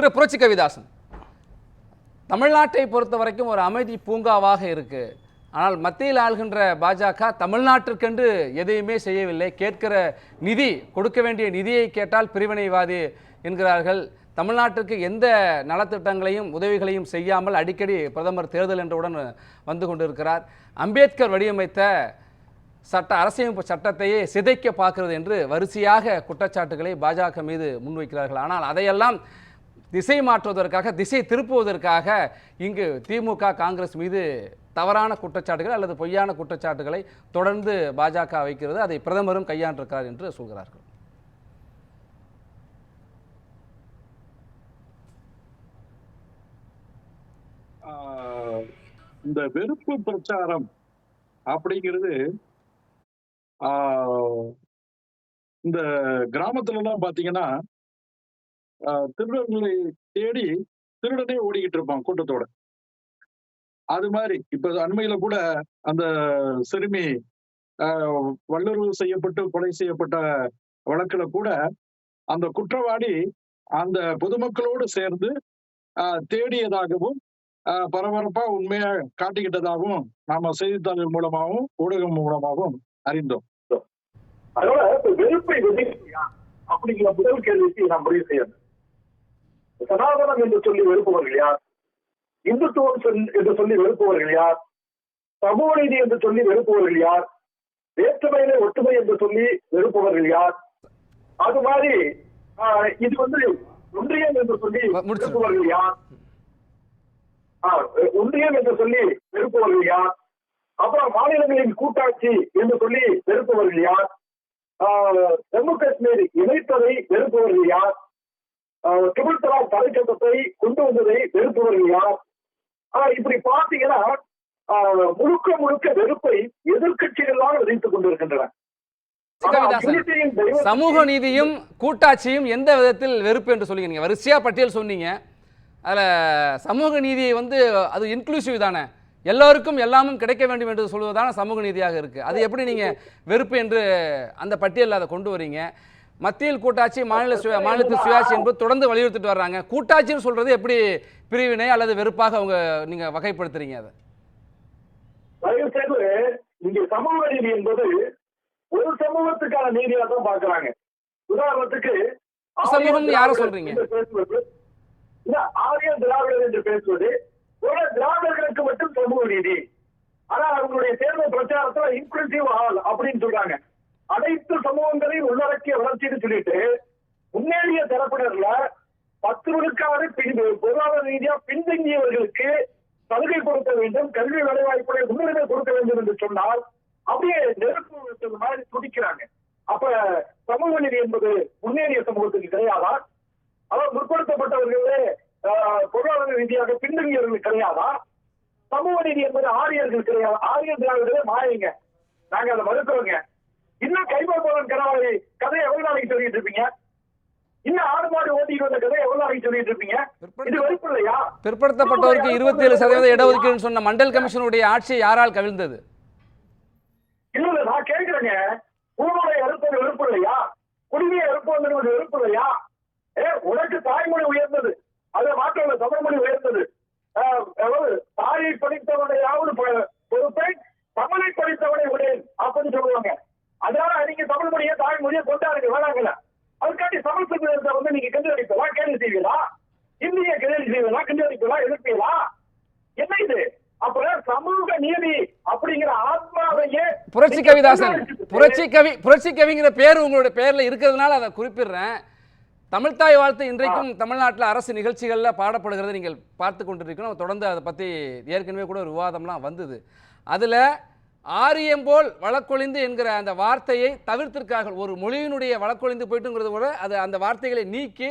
திரு புரட்சி கவிதாசன் தமிழ்நாட்டை பொறுத்த வரைக்கும் ஒரு அமைதி பூங்காவாக இருக்கு. ஆனால் மத்தியில் ஆள்கின்ற பாஜக தமிழ்நாட்டிற்கென்று எதையுமே செய்யவில்லை. கேட்கிற நிதி கொடுக்க வேண்டிய நிதியை கேட்டால் பிரிவினைவாதி என்கிறார்கள். தமிழ்நாட்டிற்கு எந்த நலத்திட்டங்களையும் உதவிகளையும் செய்யாமல் அடிக்கடி பிரதமர் தேர்தல் என்றவுடன் வந்து கொண்டிருக்கிறார். அம்பேத்கர் வடிவமைத்த சட்ட அரசியமைப்பு சட்டத்தையே சிதைக்க பார்க்கிறது என்று வரிசையாக குற்றச்சாட்டுகளை பாஜக மீது முன்வைக்கிறார்கள். ஆனால் அதையெல்லாம் திசை மாற்றுவதற்காக திசை திருப்புவதற்காக இங்கு திமுக காங்கிரஸ் மீது தவறான குற்றச்சாட்டுகள் அல்லது பொய்யான குற்றச்சாட்டுகளை தொடர்ந்து பாஜக வைக்கிறது. அதை பிரதமரும் கையாண்டிருக்கிறார் என்று சொல்கிறார்கள். ஆஹ் இந்த வெறுப்பு பிரச்சாரம் அப்படிங்கிறது ஆஹ் இந்த கிராமத்துல எல்லாம் பாத்தீங்கன்னா திருடர்களை தேடி திருடனே ஓடிக்கிட்டு இருப்பான் கூட்டத்தோட. அது மாதிரி இப்ப அண்மையில கூட அந்த சிறுமி ஆஹ் வல்லுறவு செய்யப்பட்டு கொலை செய்யப்பட்ட வழக்குல கூட அந்த குற்றவாளி அந்த பொதுமக்களோடு சேர்ந்து ஆஹ் தேடியதாகவும் ஆஹ் பரபரப்பா உண்மையா காட்டிக்கிட்டதாகவும் நாம செய்தித்தாள்கள் மூலமாகவும் ஊடகம் மூலமாகவும் அறிந்தோம். அதோட வெறுப்பை அப்படிங்கிற முதல் கேள்விக்கு நான் முடிவு செய்யணும். சனாதனம் என்று சொல்லி வெறுப்பவர்கள் யார் இந்துத்துவம் என்று சொல்லி வெறுப்பவர்கள் யார் சமூக நீதி என்று சொல்லி வெறுப்பவர்கள் யார் வேற்றுமையிலே ஒற்றுமை என்று சொல்லி வெறுப்பவர்கள் யார் அது மாதிரி இது வந்து ஒன்றியம் என்று சொல்லி. வெறுப்பவர்கள் யார் ஒன்றியம் என்று சொல்லி வெறுப்பவர்கள் யார் அப்புறம் மாநிலங்களின் கூட்டாட்சி என்று சொல்லி வெறுப்பவர்கள் யார் ஜம்மு காஷ்மீர் இணைப்பதை வெறுப்பவர்கள் யார் ட்ரிபிள் தலாக் தடை சட்டத்தை கொண்டு வந்ததை வெறுப்பவர்கள் யார்? ஆஹ், இப்படி பார்த்தீங்கன்னா ஆஹ், முழுக்க முழுக்க வெறுப்பை எதிர்க்கட்சிகளால் விதைத்துக் கொண்டிருக்கின்றன. ஆனா, சமூக நீதியும் கூட்டாட்சியும் எந்த விதத்தில் வெறுப்பு என்று சொல்லுங்க வரிசையா பட்டியல் சொன்னீங்க. அதுல சமூக நீதியை வந்து அது இன்க்ளூசிவ் தானே? எல்லோருக்கும் எல்லாமும் கிடைக்க வேண்டும் என்று சொல்வதுதான சமூக நீதியாக இருக்கு. அது எப்படி நீங்க வெறுப்பு என்று அந்த பட்டியலில் அதை கொண்டு வரீங்க? மத்தியில் கூட்டாட்சி மாநில சுய மாநிலத்தில் சுயாட்சி என்பது தொடர்ந்து வலியுறுத்திட்டு வர்றாங்க. கூட்டாட்சின்னு சொல்றது எப்படி பிரிவினை அல்லது வெறுப்பாக அவங்க நீங்க வகைப்படுத்துறீங்க அதை? இங்க சமூக நீதி என்பது ஒரு சமூகத்துக்கான நீதியா தான் பாக்குறாங்க உதாரணத்துக்கு சமூகம்னு யாரை சொல்றீங்க? ஆரிய திராவிடர் என்று பேசுவது ஒரு திராவிடர்களுக்கு மட்டும் சமூக நீதி. ஆனா அவங்களுடைய தேர்தல் பிரச்சாரத்துல இன்க்ளூசிவ் ஆல் அப்படின்னு சொல்றாங்க. அனைத்து சமூகங்களையும் உள்ளடக்கிய வளர்ச்சின்னு சொல்லிட்டு முன்னேறிய தரப்பினர்ல பத்து விழுக்காடு பின் பொருளாதார ரீதியா பின்தங்கியவர்களுக்கு சலுகை கொடுக்க வேண்டும் கல்வி வேலைவாய்ப்புகளை முன்னுரிமை கொடுக்க வேண்டும் என்று சொன்னால் அப்படியே நெருப்பு மாதிரி துடிக்கிறாங்க. அப்ப சமூக நீதி என்பது முன்னேறிய சமூகத்துக்கு கிடையாதா? அவர் முற்படுத்தப்பட்டவர்களே ஆஹ், பொருளாதார ரீதியாக பின்தங்கியவர்கள் கிடையாதா? சமூக நீதி என்பது ஆரியர்கள் கிடையாது ஆரிய மாறிங்க. நாங்க அதை மறுக்கிறோங்க. இன்னும் கைபோலன் கனவாளி கதையை எவ்வளவு நாளைக்கு சொல்லிட்டு இருப்பீங்க? இன்னும் ஆடு மாடு ஓட்டிட்டு வந்த கதையை எவ்வளவு நாளைக்கு சொல்லிட்டு இருப்பீங்க? இது வெறுப்பு இல்லையா? பிற்படுத்தப்பட்டவருக்கு இருபத்தி ஏழு சதவீத இடஒதுக்கீடுன்னு சொன்ன மண்டல் கமிஷனுடைய ஆட்சி யாரால் கவிழ்ந்தது? இல்ல நான் கேட்கிறேங்க. பூமலை அறுப்பது வெறுப்பு இல்லையா? குடிமையை அறுப்பது வெறுப்பு இல்லையா? ஏ உனக்கு தாய்மொழி உயர்ந்தது. அதை மாற்ற தமிழ்மொழி உயர்ந்தது. அதாவது தாயை படித்தவனையாவது ப- பொறுப்பை தமிழை படித்தவனை உடையன் அப்படின்னு சொல்லுவாங்க அதனால நீங்க தமிழ் மொழியை தாய்மொழியை கொண்டாடுங்க வேணாங்கல்ல அதுக்காண்டி தமிழ் சமூகத்தை வந்து நீங்க கிண்டல் அடிப்பீங்களா கேள்வி செய்வீங்களா இந்திய கேள்வி செய்வீங்களா கிண்டல் அடிப்பீங்களா எதிர்ப்பீங்களா என்ன இது அப்புறம் சமூக நீதி அப்படிங்கிற ஆத்மாவையே புரட்சி கவிதாசன். புரட்சி கவி புரட்சி கவிங்கிற பேர் உங்களுடைய பேர்ல இருக்கிறதுனால அதை குறிப்பிடுறேன். தமிழ்த்தாய் வாழ்த்து இன்றைக்கும் தமிழ்நாட்டில் அரசு நிகழ்ச்சிகளில் பாடப்படுகிறது நீங்கள் பார்த்து கொண்டிருக்கணும். தொடர்ந்து அதை பற்றி ஏற்கனவே கூட ஒரு விவாதம்லாம் வந்தது. அதில் ஆரியம் போல் வழக்கொழிந்து என்கிற அந்த வார்த்தையை தவிர்த்திருக்கார்கள். ஒரு மொழியினுடைய வழக்கொழிந்து போயிட்டுங்கிறது கூட அது அந்த வார்த்தைகளை நீக்கி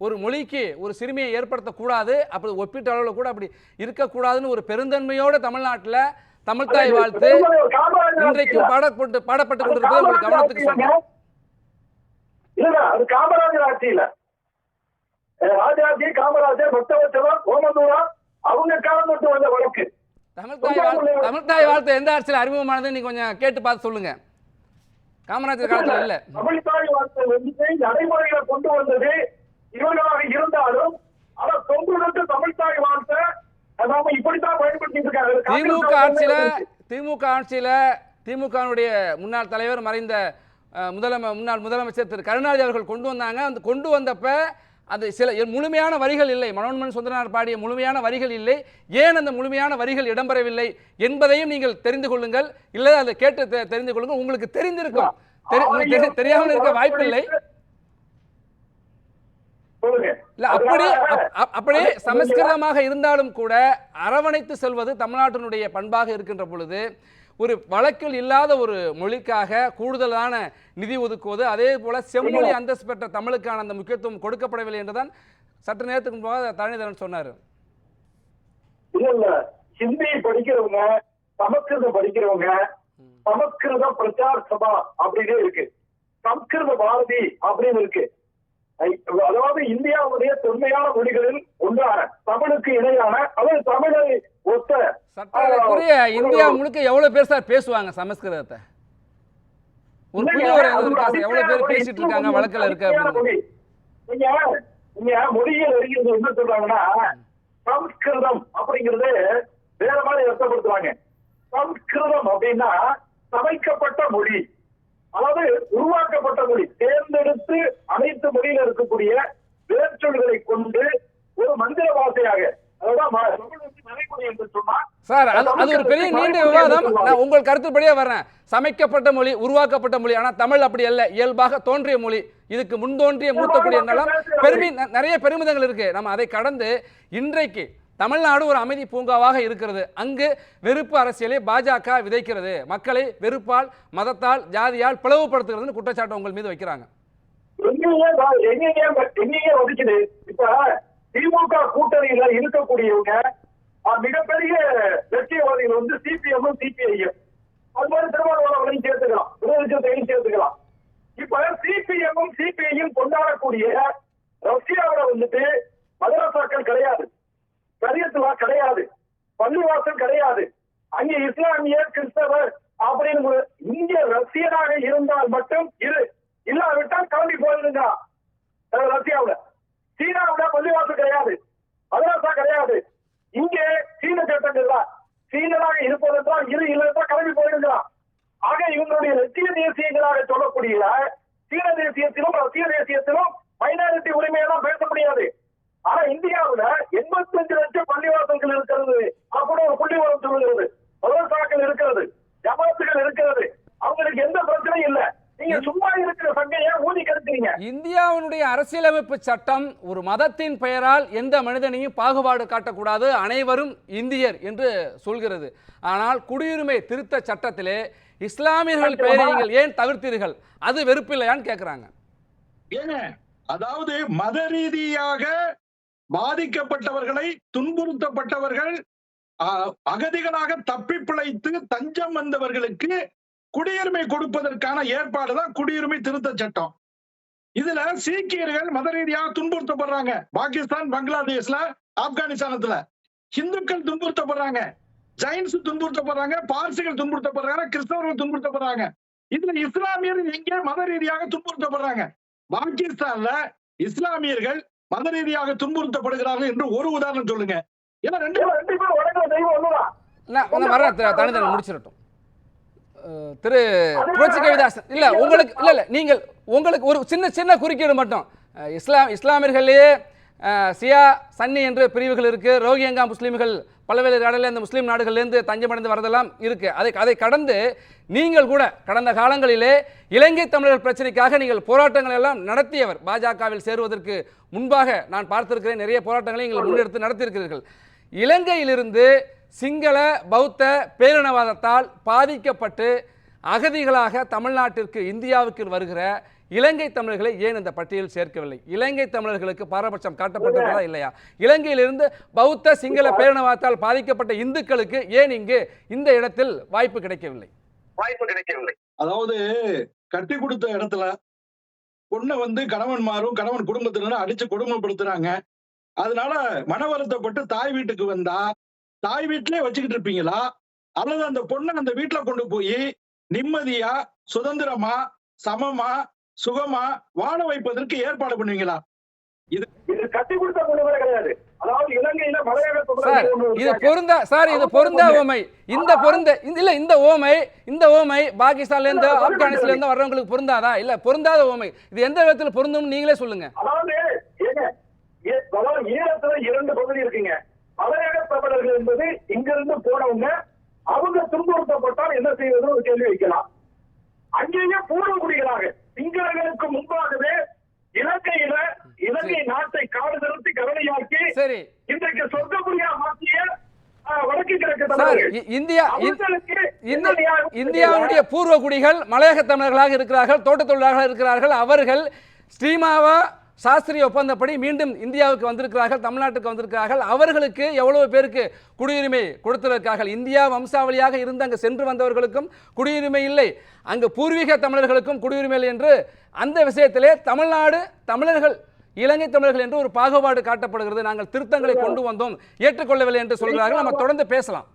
ஒரு மொழிக்கு ஒரு சிறுமியை ஏற்படுத்தக்கூடாது. அப்படி ஒப்பீட்டு அளவில் கூட அப்படி இருக்கக்கூடாதுன்னு ஒரு பெருந்தன்மையோடு தமிழ்நாட்டில் தமிழ்த்தாய் வாழ்த்து. இன்றைக்கும் பாடப்பட்டு பாடப்பட்டு கொண்டிருப்பது உங்கள் கவனத்துக்கு சொல்றேன் இல்ல அது காமராஜர் ஆட்சி இல்ல ராஜாஜி காமராஜர் பக்தவச்சலம் ஓமந்தூரா அவங்க காலம் மட்டும் வந்த வழக்கு. தமிழ்தாய் வாழ்த்து தமிழ்தாய் வாழ்த்து எந்த அரசியல் அறிமுகமானது நீ கொஞ்சம் கேட்டு பார்த்து சொல்லுங்க. காமராஜர் காலத்துல இல்ல. தமிழ்தாய் வார்த்தை வந்து நடைமுறையில கொண்டு வந்தது இவர்களாக இருந்தாலும் திமுக ஆட்சியில திமுக ஆட்சியில திமுகவுடைய முன்னாள் தலைவர் மறைந்த முதலம முன்னாள் முதலமைச்சர் திரு. கருணாநிதி அவர்கள் கொண்டு வந்தாங்க. அந்த கொண்டு வந்தப்ப அது சில முழுமையான வரிகள் இல்லை. மனோன்மன் சுந்தரனார் பாடிய முழுமையான வரிகள் இல்லை. ஏன் அந்த முழுமையான வரிகள் இடம்பெறவில்லை என்பதையும் நீங்கள் தெரிந்து கொள்ளுங்கள். இல்லை அதை கேட்டு தெரிந்து கொள்ளுங்கள். உங்களுக்கு தெரிந்திருக்கும். தெரியாமல் இருக்க வாய்ப்பில்லை. இல்ல அப்படி சமஸ்கிருதமாக இருந்தாலும் கூட அரவணைத்து செல்வது தமிழ்நாட்டினுடைய பண்பாக இருக்கின்ற பொழுது ஒரு வழக்கில் இல்லாத ஒரு மொழிக்காக கூடுதலான நிதி ஒதுக்குவது அதே போல செம்மொழி அந்தஸ்து பெற்ற தமிழுக்கான அந்த முக்கியத்துவம் கொடுக்கப்படவில்லை என்றுதான் சற்று நேரத்துக்கு முன்பாக தரணிதரன் சொன்னார். ஹிந்தி படிக்கிறவங்க சமஸ்கிருதம் படிக்கிறவங்க சமஸ்கிருத பிரச்சார் சபா அப்படின்னு இருக்கு. சம்ஸ்கிருத பாரதி அப்படின்னு இருக்கு. அதாவது இந்தியாவுடைய தொன்மையான மொழிகளில் ஒன்றான தமிழுக்கு இணையான அதாவது தமிழை ஒத்த இந்தியா முழுக்க எவ்வளவு பேர் சார் பேசுவாங்க சமஸ்கிருதத்தை ஒரு புதிய ஒரு? எவ்வளவு பேர் பேசிட்டு இருக்காங்க வழக்கில் இருக்கு. நீங்க மொழியில் அறிஞர்கள் என்ன சொல்றாங்கன்னா சம்ஸ்கிருதம் அப்படிங்கறது வேற மாதிரி அர்த்தப்படுத்துறாங்க சம்ஸ்கிருதம் அப்படின்னா சமைக்கப்பட்ட மொழி அதாவது உருவாக்கப்பட்ட மொழி. தேர்ந்தெடுத்து அனைத்து மொழியில இருக்கக்கூடிய வேர்ச்சொல்களை கொண்டு ஒரு மந்திர சொன்னா சார் அது ஒரு பெரிய நீண்ட விவாதம். நான் உங்கள் கருத்துப்படியே வர்றேன். சமைக்கப்பட்ட மொழி உருவாக்கப்பட்ட மொழி ஆனா தமிழ் அப்படி அல்ல. இயல்பாக தோன்றிய மொழி. இதுக்கு முன் தோன்றிய மூத்த என்னெல்லாம் பெருமை நிறைய பெருமிதங்கள் இருக்கு. நம்ம அதை கடந்து இன்றைக்கு தமிழ்நாடு ஒரு அமைதி பூங்காவாக இருக்கிறது. அங்கு வெறுப்பு அரசியலை பாஜக விதைக்கிறது. மக்களை வெறுப்பால் மதத்தால் ஜாதியால் பிளவுபடுத்துகிறதுன்னு குற்றச்சாட்டு உங்கள் மீது வைக்கிறாங்க. இப்ப திமுக கூட்டணியில இருக்கக்கூடியவங்க மிகப்பெரிய லட்சியவாதிகள் வந்து சிபிஎம் சிபிஐஎம் அது மாதிரி திருமாவளவனையும் சேர்த்துக்கலாம். விரோதிச்சத்தையும் சேர்த்துக்கலாம். இப்ப சிபிஎம் சிபிஐயும் கொண்டாடக்கூடிய ரஷ்யாவில வந்துட்டு மதரசாக்கள் கிடையாது. சரியத்துலா கிடையாது. பள்ளிவாசல் கிடையாது. அங்கே இஸ்லாமிய கிறிஸ்தவர் அப்படின்னு இந்திய ரஷ்யனாக இருந்தால் மட்டும் இரு. இல்லாவிட்டால் கிளம்பி போயிருங்க. ரஷ்யாவில ரஷ்யாவுல. சீனாவுல பள்ளிவாசல் கிடையாது. மதராசா கிடையாது. இங்கே சீன சட்டங்கள் தான் சீனராக இருப்பதென்றால் இரு இல்லைன்னா கிளம்பி போயிருந்தான் ஆக இவங்களுடைய லட்சிய தேசியங்களாக சொல்லக்கூடிய சீன தேசியத்திலும் ரஷ்ய தேசியத்திலும் மைனாரிட்டி உரிமையெல்லாம் பேச முடியாது. ஆனா இந்தியாவுல 85 லட்சம் பள்ளிவாசல்கள் இருக்கிறது. அப்படி ஒரு புள்ளி வரம் சொல்லுகிறது. மதரசாக்கள் இருக்கிறது. ஜமாத்துகள் இருக்கிறது. அவங்களுக்கு எந்த பிரச்சனையும் இல்ல. இந்தியாவினுடைய அரசியலமைப்பு சட்டம் ஒரு மதத்தின் பெயரால் எந்த மனிதனையும் பாகுபாடு காட்டக்கூடாது. அனைவரும் இந்தியர் என்று சொல்கிறது. ஆனால் குடியுரிமை திருத்த சட்டத்திலே இஸ்லாமியர்கள் பெயரை நீங்கள் ஏன் தவிர்த்தீர்கள்? அது வெறுப்பில்லையான்னு கேட்குறாங்க அதாவது மத ரீதியாக பாதிக்கப்பட்டவர்களை துன்புறுத்தப்பட்டவர்கள் அகதிகளாக தப்பி பிழைத்து தஞ்சம் வந்தவர்களுக்கு குடியுரிமை கொடுப்பதற்கான ஏற்பாடு தான் குடியுரிமை திருத்த சட்டம். இதுல சீக்கியர்கள் மத ரீதியாக துன்புறுத்தப்படுறாங்க. பாகிஸ்தான் பங்களாதேஷ்ல ஆப்கானிஸ்தானத்துல. இந்துக்கள் துன்புறுத்தப்படுறாங்க. ஜைன்ஸ் துன்புறுத்தப்படுறாங்க பார்சிகள் துன்புறுத்தப்படுறாங்க கிறிஸ்தவர்கள் துன்புறுத்தப்படுறாங்க. இதுல இஸ்லாமியர்கள் எங்கே மத ரீதியாக துன்புறுத்தப்படுறாங்க? பாகிஸ்தான்ல இஸ்லாமியர்கள் மத ரீதியாக துன்புறுத்தப்படுகிறார்கள் என்று ஒரு உதாரணம் சொல்லுங்க. ஏன்னா ரெண்டு ரெண்டு பேரும் வணங்குற தெய்வம் ஒண்ணுதான். முடிச்சிடட்டும். திரு புரட்சி கவிதாசன் இல்ல உங்களுக்கு இல்ல இல்ல நீங்கள் உங்களுக்கு ஒரு சின்ன சின்ன குறுக்கீடு மட்டும். இஸ்லாம் இஸ்லாமியர்களே சியா சன்னி என்று பிரிவுகள் இருக்குது ரோஹிங்கா முஸ்லீம்கள் பல்வேறு நாடுகளில் இந்த முஸ்லீம் நாடுகள்லேருந்து தஞ்சமடைந்து வரதெல்லாம் இருக்குது அதை அதை கடந்து நீங்கள் கூட கடந்த காலங்களிலே இலங்கை தமிழர் பிரச்சனைக்காக நீங்கள் போராட்டங்கள் எல்லாம் நடத்தியவர். பாஜகவில் சேருவதற்கு முன்பாக நான் பார்த்திருக்கிறேன். நிறைய போராட்டங்களை நீங்கள் முன்னெடுத்து நடத்தியிருக்கிறீர்கள். இலங்கையிலிருந்து சிங்கள பௌத்த பேரினவாதத்தால் பாதிக்கப்பட்டு அகதிகளாக தமிழ்நாட்டிற்கு இந்தியாவுக்கு வருகிற இலங்கை தமிழர்களை ஏன் இந்த பட்டியலில் சேர்க்கவில்லை? இலங்கை தமிழர்களுக்கு பாரபட்சம் காட்டப்பட்டதா இல்லையா? இலங்கையிலிருந்து பௌத்த சிங்கள பேரினவாதத்தால் பாதிக்கப்பட்ட இந்துக்களுக்கு ஏன் இங்கு இந்த இடத்தில் வாய்ப்பு கிடைக்கவில்லை? வாய்ப்பு கிடைக்கவில்லை. அதாவது கட்டி கொடுத்த இடத்துல பொண்ணை வந்து கணவன்மாரும் கணவன் குடும்பத்தினரும் அடிச்சு கொடுமைப்படுத்துறாங்க. அதனால மன வருத்தப்பட்டு தாய் வீட்டுக்கு வந்தா தாய் வீட்டிலே வச்சுக்கிட்டு இருப்பீங்களா? அல்லது அந்த பொண்ணை அந்த வீட்டுல கொண்டு போய் நிம்மதியா சுதந்திரமா சமமா சுகமா வாழ வைப்பதற்கு ஏற்பாடு பண்ணுவீங்களா? இது கட்டி கொடுத்த கிடையாது. இது பொருந்தா சார் இது பொருந்தா ஓமை. இந்த பொருந்த இல்ல இந்த ஓமை இந்த ஓமை பாகிஸ்தான்ல இருந்து ஆப்கானிஸ்தான்ல இருந்து வர்றவங்களுக்கு பொருந்தாதா? இல்ல பொருந்தாத ஓமை. இது எந்த விதத்துல பொருந்தும் நீங்களே சொல்லுங்க. ஈழத்துல இரண்டு பகுதி இருக்குங்க. மலையக தமிழர்கள் என்பது இங்கிருந்து போனவங்க அவங்க துன்புறுத்தப்பட்டால் என்ன செய்வதுன்னு ஒரு கேள்வி வைக்கலாம். அங்கேயே பூர்வகுடிகளாக சிங்களர்களுக்கு முன்பாகவே இலங்கையில இலங்கை நாட்டை காடு நிறுத்தி கவலையாக்கி சரி. இன்றைக்கு சொர்க்கபுரியா மாற்றிய இந்தியாவுடைய பூர்வ குடிகள் மலையக தமிழர்களாக இருக்கிறார்கள் தோட்டத் தொழிலாளர்களாக இருக்கிறார்கள். அவர்கள் ஸ்ரீமாவா சாஸ்திரிய ஒப்பந்தப்படி மீண்டும் இந்தியாவுக்கு வந்திருக்கிறார்கள் தமிழ்நாட்டுக்கு வந்திருக்கிறார்கள். அவர்களுக்கு எவ்வளவு பேருக்கு குடியுரிமை கொடுத்திருக்கிறார்கள்? இந்தியா வம்சாவளியாக இருந்து அங்கு சென்று வந்தவர்களுக்கும் குடியுரிமை இல்லை. அங்கு பூர்வீக தமிழர்களுக்கும் குடியுரிமை இல்லை என்று அந்த விஷயத்திலே தமிழ்நாடு தமிழர்கள் இலங்கை தமிழர்கள் என்று ஒரு பாகுபாடு காட்டப்படுகிறது. நாங்கள் திருத்தங்களை கொண்டு வந்தோம். ஏற்றுக்கொள்ளவில்லை என்று சொல்கிறார்கள். நம்ம தொடர்ந்து பேசலாம்.